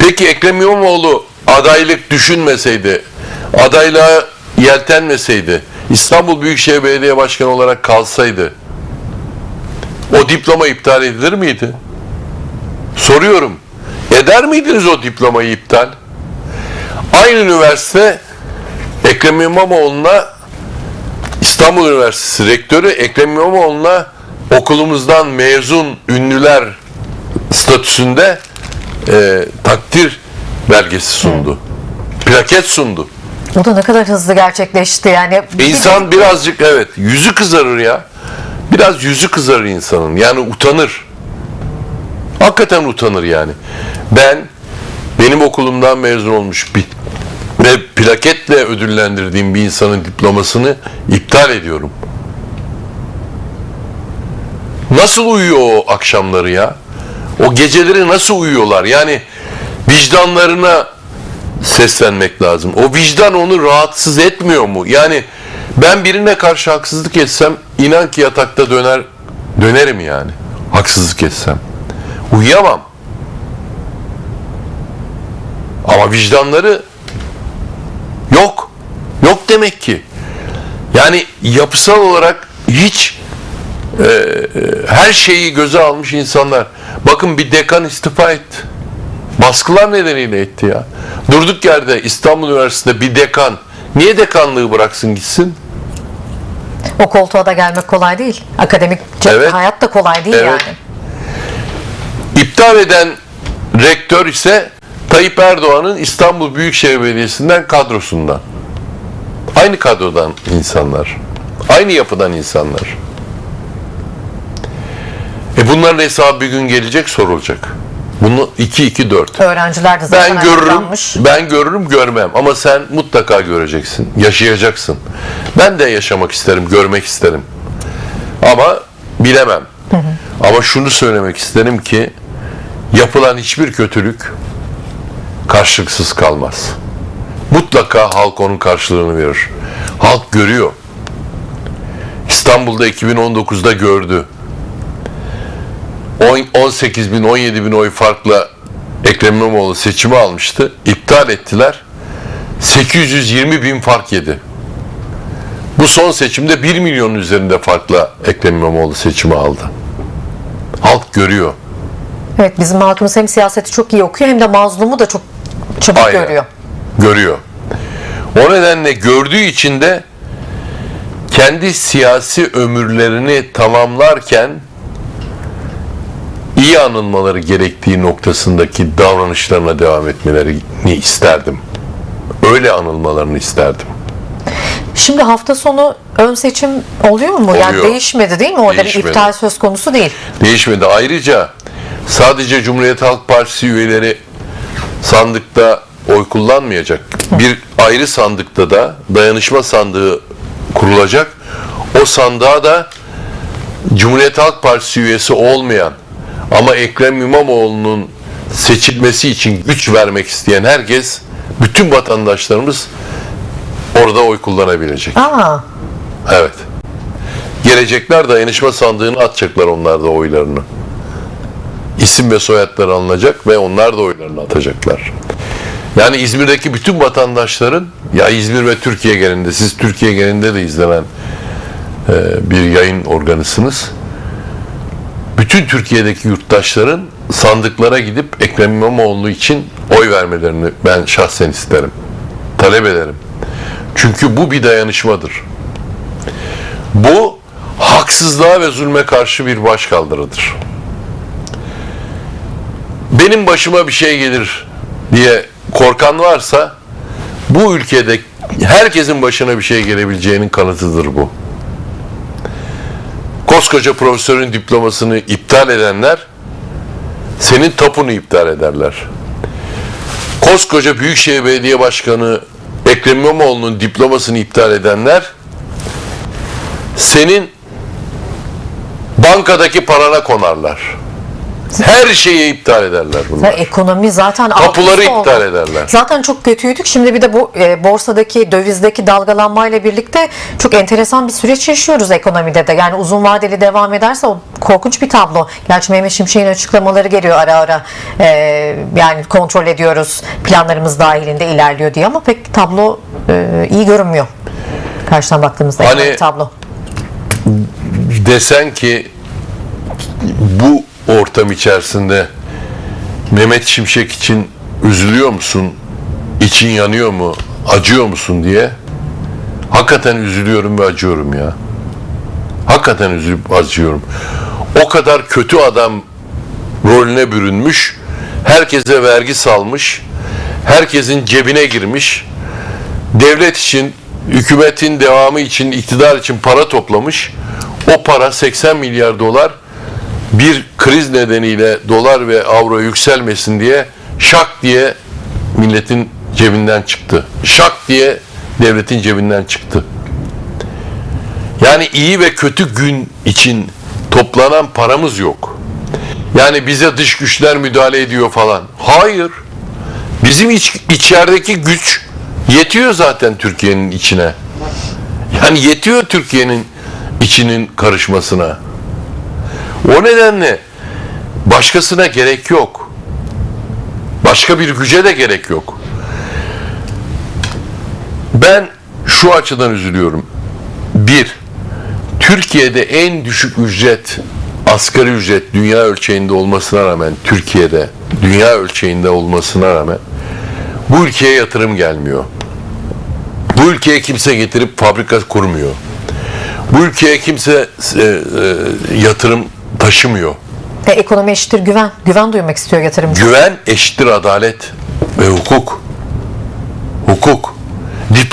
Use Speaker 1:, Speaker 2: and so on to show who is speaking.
Speaker 1: Peki Ekrem İmamoğlu adaylık düşünmeseydi, adaylığa yeltenmeseydi, İstanbul Büyükşehir Belediye Başkanı olarak kalsaydı, o diploma iptal edilir miydi? Soruyorum. Eder miydiniz o diplomayı iptal? Aynı üniversite Ekrem İmamoğlu'na İstanbul Üniversitesi Rektörü Ekrem İmamoğlu'na okulumuzdan mezun ünlüler statüsünde e, takdir belgesi sundu. Plaket sundu.
Speaker 2: O da ne kadar hızlı gerçekleşti yani.
Speaker 1: İnsan birazcık evet yüzü kızarır ya. Biraz yüzü kızarır insanın. Yani utanır. Hakikaten utanır yani. Ben benim okulumdan mezun olmuş bir ve plaketle ödüllendirdiğim bir insanın diplomasını iptal ediyorum. Nasıl uyuyor o akşamları ya? O geceleri nasıl uyuyorlar? Yani vicdanlarına seslenmek lazım. O vicdan onu rahatsız etmiyor mu? Yani ben birine karşı haksızlık etsem inan ki yatakta döner dönerim yani. Haksızlık etsem. Uyuyamam. Ama vicdanları yok. Yok demek ki. Yani yapısal olarak hiç e, her şeyi göze almış insanlar. Bakın bir dekan istifa etti. Baskılar nedeniyle etti ya. Durduk yerde İstanbul Üniversitesi'nde bir dekan niye dekanlığı bıraksın gitsin?
Speaker 2: O koltuğa da gelmek kolay değil. Akademik
Speaker 1: Evet.
Speaker 2: hayat da kolay değil
Speaker 1: Evet.
Speaker 2: yani.
Speaker 1: İptal eden rektör ise Tayyip Erdoğan'ın İstanbul Büyükşehir Belediyesi'nden kadrosundan. Aynı kadrodan insanlar. Aynı yapıdan insanlar. E bunların hesabı bir gün gelecek sorulacak. Bunu 2 2 4.
Speaker 2: Öğrenciler de zaten
Speaker 1: Ben görürüm, ben görürüm görmem ama sen mutlaka göreceksin, yaşayacaksın. Ben de yaşamak isterim, görmek isterim. Ama bilemem. Ama şunu söylemek isterim ki yapılan hiçbir kötülük karşılıksız kalmaz. Mutlaka halk onun karşılığını verir. Halk görüyor. İstanbul'da 2019'da gördü. 18 bin 17 bin oy farkla Ekrem İmamoğlu seçimi almıştı. İptal ettiler. 820 bin fark yedi. Bu son seçimde 1 milyonun üzerinde farkla Ekrem İmamoğlu seçimi aldı. Halk görüyor.
Speaker 2: Evet bizim halkımız hem siyaseti çok iyi okuyor hem de mazlumu da çok çabuk
Speaker 1: Aynen.
Speaker 2: görüyor.
Speaker 1: Görüyor. O nedenle gördüğü için de kendi siyasi ömürlerini tamamlarken iyi anılmaları gerektiği noktasındaki davranışlarına devam etmelerini isterdim. Öyle anılmalarını isterdim.
Speaker 2: Şimdi hafta sonu ön seçim oluyor mu? Yani
Speaker 1: Oluyor.
Speaker 2: değişmedi değil mi? Orada
Speaker 1: Değişmedi.
Speaker 2: bir iptal söz konusu değil.
Speaker 1: Değişmedi. Ayrıca sadece Cumhuriyet Halk Partisi üyeleri sandıkta oy kullanmayacak. Bir ayrı sandıkta da dayanışma sandığı kurulacak. O sandığa da Cumhuriyet Halk Partisi üyesi olmayan ama Ekrem İmamoğlu'nun seçilmesi için güç vermek isteyen herkes, bütün vatandaşlarımız orada oy kullanabilecek.
Speaker 2: Aa,
Speaker 1: Evet. Gelecekler dayanışma sandığına atacaklar onlar da oylarını. İsim ve soyadları alınacak ve onlar da oylarını atacaklar. Yani İzmir'deki bütün vatandaşların ya İzmir ve Türkiye genelinde siz Türkiye genelinde de izlenen e, bir yayın organısınız. Bütün Türkiye'deki yurttaşların sandıklara gidip Ekrem İmamoğlu için oy vermelerini ben şahsen isterim. Talep ederim. Çünkü bu bir dayanışmadır. Bu haksızlığa ve zulme karşı bir başkaldırıdır. Benim başıma bir şey gelir diye korkan varsa bu ülkede herkesin başına bir şey gelebileceğinin kanıtıdır bu. Koskoca profesörün diplomasını iptal edenler senin tapunu iptal ederler. Koskoca Büyükşehir Belediye Başkanı Ekrem İmamoğlu'nun diplomasını iptal edenler senin bankadaki parana konarlar. Her şeyi iptal ederler bunlar.
Speaker 2: Ekonomi zaten
Speaker 1: Kapıları
Speaker 2: alt üst oldu.
Speaker 1: iptal ederler.
Speaker 2: Zaten çok kötüydük. Şimdi bir de bu e, borsadaki dövizdeki dalgalanmayla birlikte çok enteresan bir süreç yaşıyoruz ekonomide de. Yani uzun vadeli devam ederse o korkunç bir tablo. Gerçi Mehmet Şimşek'in açıklamaları geliyor ara ara. E, yani kontrol ediyoruz. Planlarımız dahilinde ilerliyor diye ama pek tablo e, iyi görünmüyor. Karşıdan baktığımızda
Speaker 1: Hani-
Speaker 2: ekonomik tablo.
Speaker 1: Desen ki bu ortam içerisinde Mehmet Şimşek için üzülüyor musun? İçin yanıyor mu? Acıyor musun diye. Hakikaten üzülüyorum ve acıyorum ya. Hakikaten üzülüp acıyorum. O kadar kötü adam rolüne bürünmüş. Herkese vergi salmış. Herkesin cebine girmiş. Devlet için, hükümetin devamı için, iktidar için para toplamış. O para 80 milyar dolar bir kriz nedeniyle dolar ve avro yükselmesin diye şak diye milletin cebinden çıktı. Şak diye devletin cebinden çıktı. Yani iyi ve kötü gün için toplanan paramız yok. Yani bize dış güçler müdahale ediyor falan. Hayır. Bizim iç, içerideki güç yetiyor zaten Türkiye'nin içine. Yani yetiyor Türkiye'nin içinin karışmasına. O nedenle başkasına gerek yok. Başka bir güce de gerek yok. Ben şu açıdan üzülüyorum. Bir, Türkiye'de en düşük ücret, asgari ücret dünya ölçeğinde olmasına rağmen, Türkiye'de dünya ölçeğinde olmasına rağmen bu ülkeye yatırım gelmiyor. Bu ülkeye kimse getirip fabrika kurmuyor. Bu ülkeye kimse e, e, yatırım taşımıyor.
Speaker 2: E, ekonomi eşittir güven. Güven duymak istiyor yatırımcı.
Speaker 1: Güven eşittir adalet ve hukuk. Hukuk. Diploma